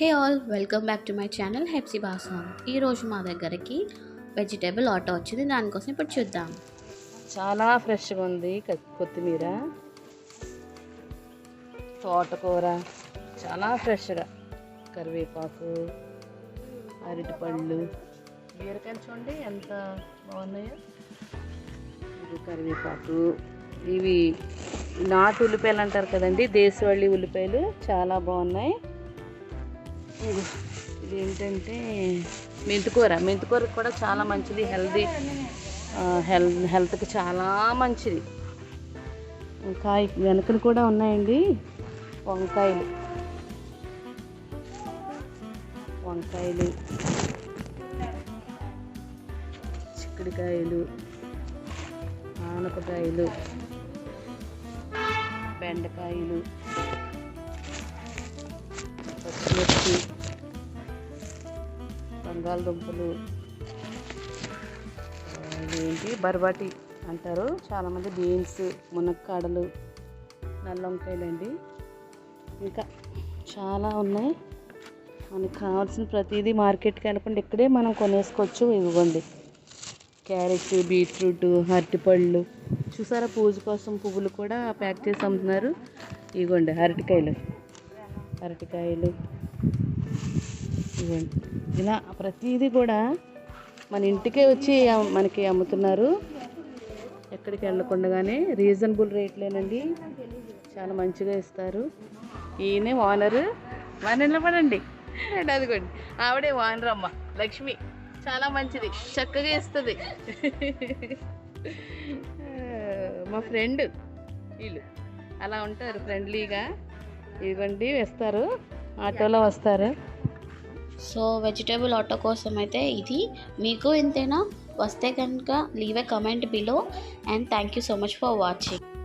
Hey all welcome back to my channel Hepsi Basam. ఈరోజు మా దగ్గరికి వెజిటేబుల్ ఆటో వచ్చింది దానికోసం ఇప్పుడు చూద్దాం. చాలా ఫ్రెష్గా ఉంది కొత్తిమీర తోటకూర చాలా ఫ్రెష్గా. కరివేపాకు అరటిపళ్ళు. బీరకాయలు చూడండి ఎంత బాగున్నాయో. ఇది కరివేపాకు. ఇవి నాటు ఉల్లిపాయలు అంటారు కదండి దేశవాళీ ఉల్లిపాయలు చాలా బాగున్నాయి. ఇది ఇది ఏంటంటే మెంతికూర. మెంతికూర కూడా చాలా మంచిది హెల్దీ. హెల్త్ హెల్త్కి చాలా మంచిది. కాయ వెనకలు కూడా ఉన్నాయండి. వంకాయలు. వంకాయలు. చిక్కుడుకాయలు. ఆనపకాయలు. బెండకాయలు. పచ్చిమిర్చి బంగాళదుంపలు ఏంటి? ఇదేంటి బర్బాటి అంటారు చాలామంది బీన్స్ మునక్కాడలు నల్ల వంకాయలండి ఇంకా చాలా ఉన్నాయి. మనకు కావాల్సిన ప్రతిదీ మార్కెట్కి వెళ్ళకుండా ఇక్కడే మనం కొనేసుకోవచ్చు. ఇవ్వండి. క్యారెట్ బీట్రూట్ అరటిపళ్ళు. చూసారా? పూజ కోసం పువ్వులు కూడా ప్యాక్ చేసి అమ్ముతున్నారు. ఇవ్వండి అరటికాయలు. అరటికాయలు ఇవ్వండి ఇలా ప్రతిదీ కూడా మన ఇంటికే వచ్చి మనకి అమ్ముతున్నారు. ఎక్కడికి వెళ్ళకుండానే రీజనబుల్ రేట్లేనండి. చాలా మంచిగా ఇస్తారు. ఈయనే ఓనరు. మన నిలబడండి. అదిగోండి. ఆవిడే ఓనర్ అమ్మ లక్ష్మి. చాలా మంచిది. చక్కగా ఇస్తుంది. మా ఫ్రెండ్ వీళ్ళు. అలా ఉంటారు ఫ్రెండ్లీగా. ఇవ్వండి వేస్తారు. ఆటోలో వస్తారు. సో వెజిటేబుల్ ఆటో కోసం అయితే ఇది. మీకు ఇంతేనా వస్తే కనుక leave a comment below and thank you so much for watching